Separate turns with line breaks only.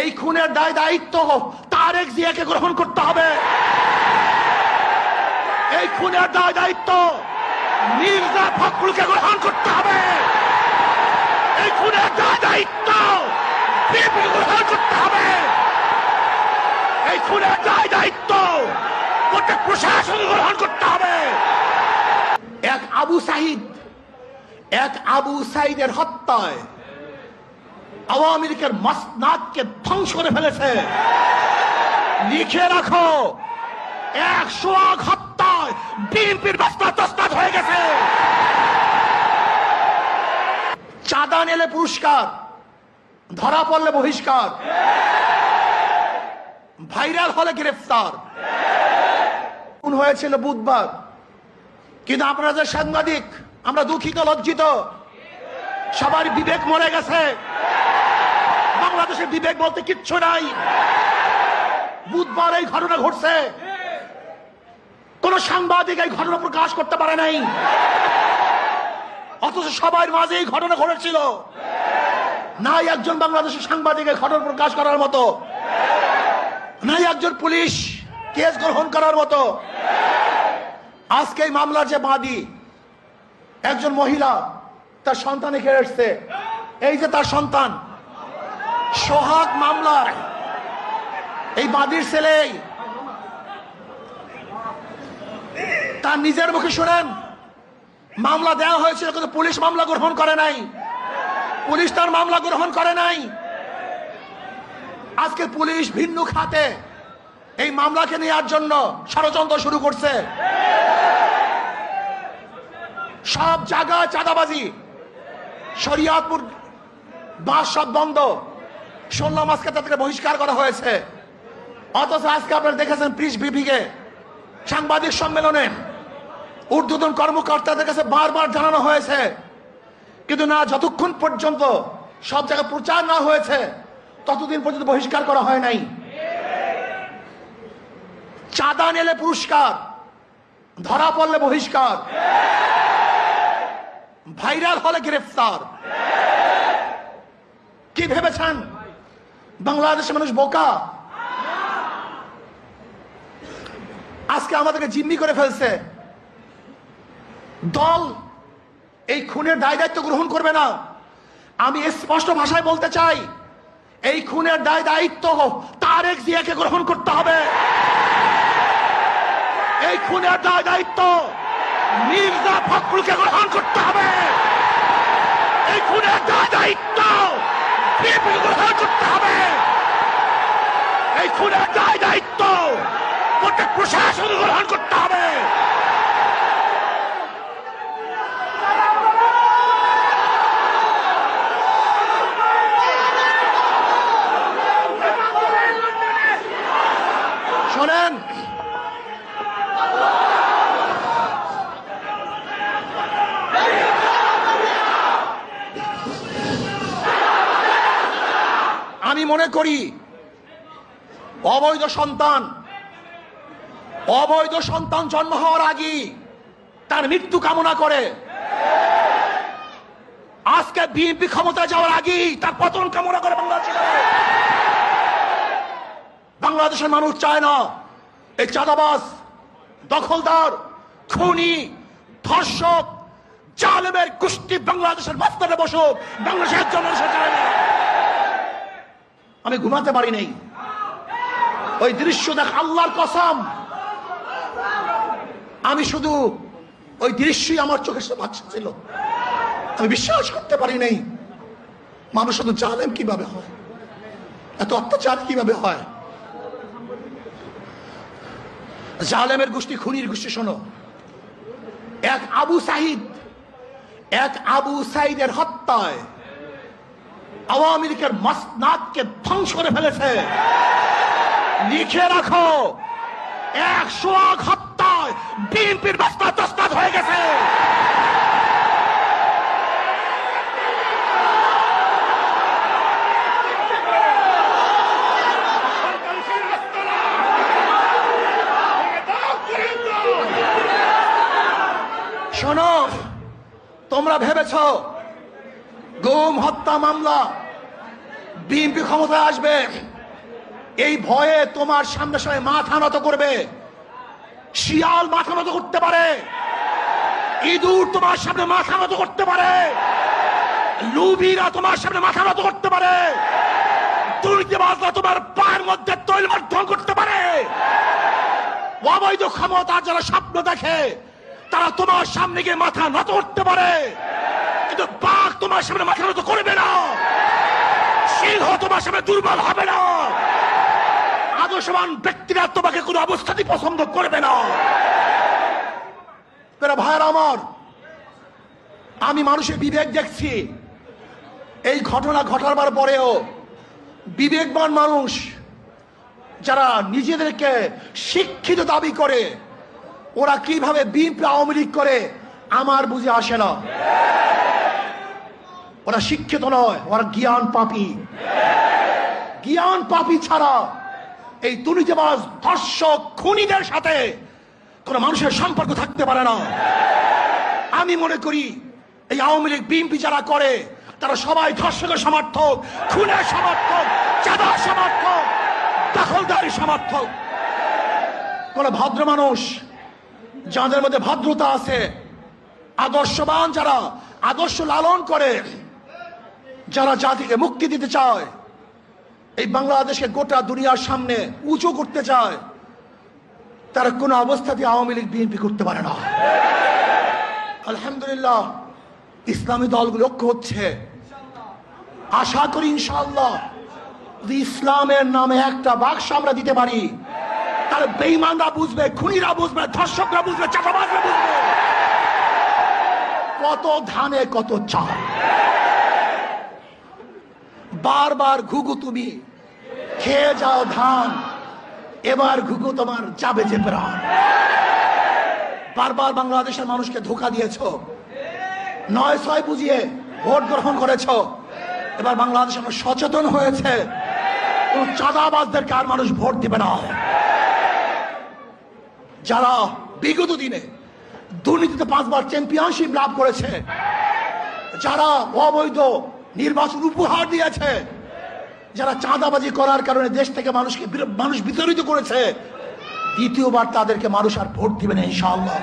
এই খুনের দায় দায়িত্ব তারেক জিয়াকে গ্রহণ করতে হবে। এই খুনের দায় দায়িত্ব মির্জা ফখরুলকে গ্রহণ করতে হবে। এই খুনের দায় দায়িত্ব গ্রহণ করতে হবে। এই খুনের দায় দায়িত্ব প্রত্যেক প্রশাসন গ্রহণ করতে হবে। এক আবু সাহিদ এক আবু সাইদের হত্যায় আওয়ামী লীগের মাসনাদকে ধ্বংস করে ফেলেছে। লিখে রাখো, একশো আগ বাস্তা হয়ে গেছে। চাঁদা নেলে পুরস্কার, ধরা পড়লে বহিষ্কার, ভাইরাল হলে গ্রেফতার। হয়েছিল বুধবার, কিন্তু আপনারা যে সাংবাদিক, আমরা দুঃখিত, লজ্জিত, সবার বিবেক মরে গেছে। বাংলাদেশের বিবেক বলতে কিচ্ছু নাই। বুধবার এই ঘটনা ঘটছে। কোন সাংবাদিক এই ঘটনা প্রকাশ করতে পারে নাই। অথচ সবার মাঝে এই ঘটনা ঘটেছিল। নাই একজন বাংলাদেশের সাংবাদিক এই ঘটনা প্রকাশ করার মতো। নাই একজন পুলিশ কেস গ্রহণ করার মতো। আজকে এই মামলার যে বাদী, একজন মহিলা, তার সন্তানে এখানে এসছে। এই যে তার সন্তান সোহাগ মামলার। এই বাদীর ছেলে তার নিজের মুখে শুনেন, মামলা দেওয়া হয়েছিল কিন্তু পুলিশ মামলা গ্রহণ করে নাই। পুলিশ তার মামলা গ্রহণ করে নাই। আজকে পুলিশ ভিন্ন খাতে এই মামলাকে নেওয়ার জন্য ষড়যন্ত্র শুরু করছে। সব জায়গায় চাঁদাবাজি, শরিয়াতপুর বাস সব বন্ধ। শুনলাম আজকে তাদেরকে বহিষ্কার করা হয়েছে। অথচ আজকে আপনারা দেখেছেন প্রিস বিভিকে সাংবাদিক সম্মেলনে। ঊর্ধ্বতন কর্মকর্তাদের কাছে বারবার জানানো হয়েছে। কিন্তু না, যতক্ষণ পর্যন্ত সব জায়গায় প্রচার না হয়েছে, ততদিন পর্যন্ত বহিষ্কার করা হয় নাই। চাঁদা নেলে পুরস্কার, ধরা পড়লে বহিষ্কার, ভাইরাল হলে গ্রেফতার। কি ভেবেছেন? বাংলাদেশের মানুষ বোকা। আজকে আমাদেরকে জিম্মি করে ফেলছে। দল এই খুনের দায় দায়িত্ব গ্রহণ করবে না। আমি স্পষ্ট ভাষায় বলতে চাই, এই খুনের দায় দায়িত্ব তারেক জিয়াকে গ্রহণ করতে হবে। এই খুনের দায় দায়িত্ব মির্জা ফখরুলকে গ্রহণ করতে হবে। এই খুনের দায় দায়িত্ব বিএনপি গ্রহণ করতে হবে এই খুনের দায় দায়িত্ব প্রত্যেক প্রশাসন গ্রহণ করতে হবে শোনেন আমি মনে করি, অবৈধ সন্তান অবৈধ সন্তান জন্ম হওয়ার আগেই তার মৃত্যু কামনা করে। আজকে বিএনপি ক্ষমতায় যাওয়ার আগেই তার পতন কামনা করে বাংলাদেশ। বাংলাদেশের মানুষ চায় না, এই চাঁদাবাস দখলদার, খুনি, ধর্ষক, জালেমের কুষ্টি বাংলাদেশের মাস্তারে বসুক, বাংলাদেশের না। আমি ঘুমাতে পারি নাই। ওই দৃশ্য দেখ, আল্লাহর কসম। আমি শুধু ওই দৃশ্যই আমার চোখের ভাসছে ছিল। আমি বিশ্বাস করতে পারি নাই। মানুষ শুধু জালেম কীভাবে হয়? এত অত্যাচার কীভাবে হয়? জালেমের গোষ্ঠী, খুনির গোষ্ঠী, শোনো। এক আবু সাহিদ এক আবু সাইদের হত্যায় আওয়ামী লীগের মাসনাদকে ধ্বংস করে ফেলেছে। লিখে রাখো, একশো আগ হত্যায় বিএনপির বাস্তা হয়ে গেছে। শোনো, তোমরা ভেবেছ গুম, হত্যা মামলা। বিএনপি ক্ষমতায় আসবে। এই ভয়ে তোমার সামনে সামনে মাথা নত করবে। শিয়াল মাথা নত করতে পারে। ইঁদুর তোমার সামনে মাথা নত করতে পারে। লুবিরা তোমার সামনে মাথা নত করতে পারে। তোমার পায়ের মধ্যে তৈল করতে পারে। অবৈধ ক্ষমতা যারা স্বপ্ন দেখে, তারা তোমার সামনে গিয়ে মাথা নত করতে পারে। কিন্তু বাঘ তোমার সামনে মাথা নত করবে না। সিংহ তোমার সামনে দুর্বল হবে না। আদর্শবান ব্যক্তিরা তোমাকে কোনো অবস্থাতেই পছন্দ করবে না। ভাইয়ের আমার, আমি মানুষের বিবেক দেখছি। এই ঘটনা ঘটাবার পরেও বিবেকবান মানুষ যারা নিজেদেরকে শিক্ষিত দাবি করে, ওরা কীভাবে বিএনপি আওয়ামী করে, আমার বুঝে আসে না। ওরা শিক্ষিত নয়, ওরা জ্ঞান পাপি। জ্ঞান পাপি ছাড়া এই দুর্নীতিবাজ ধর্ষক খুনিদের সাথে কোনো মানুষের সম্পর্ক থাকতে পারে না। আমি মনে করি এই আওয়ামী লীগ, বিএনপি যারা করে, তারা সবাই ধর্ষকের সমর্থক, খুনের সমর্থক, চাঁদার সমর্থক দখলদারি সমর্থক। কোন ভদ্র মানুষ যাদের মধ্যে ভদ্রতা আছে, আদর্শবান যারা, আদর্শ লালন করে যারা জাতিকে মুক্তি দিতে চায়, এই বাংলাদেশকে গোটা দুনিয়ার সামনে উঁচু করতে চায়, তারা কোনো অবস্থাতে আওয়ামী লীগ, বিএনপি করতে পারে না। আলহামদুলিল্লাহ, ইসলামী দলগুলো ঐক্য হচ্ছে। আশা করি ইনশাআল্লাহ, যদি ইসলামের নামে একটা বাক্স আমরা দিতে পারি তাহলে বেইমানরা বুঝবে, খুনিরা বুঝবে, ধর্ষকরা বুঝবে চাপাবাজরা বুঝবে। কত ধানে, কত চাল। বারবার ঘুঘু তুমি। খেয়ে যাও ধান, এবার ঘুঘু তোমার যাবে যে প্রাণ। বারবার বাংলাদেশের মানুষকে ধোকা দিয়েছ। নয় ছয় বুঝিয়ে ভোট গ্রহণ করেছ। এবার বাংলাদেশ এখন সচেতন হয়েছে। চাঁদাবাজদেরকে আর মানুষ ভোট দিবে না? যারা বিগত দিনে দুর্নীতিতে পাঁচবার চ্যাম্পিয়নশিপ লাভ করেছে, যারা অবৈধ নির্বাচন উপহার দিয়েছে। যারা চাঁদাবাজি করার কারণে দেশ থেকে মানুষকে মানুষ বিতরিত করেছে, দ্বিতীয়বার তাদেরকে মানুষ আর ভোট দিবে না, ইনশাআল্লাহ।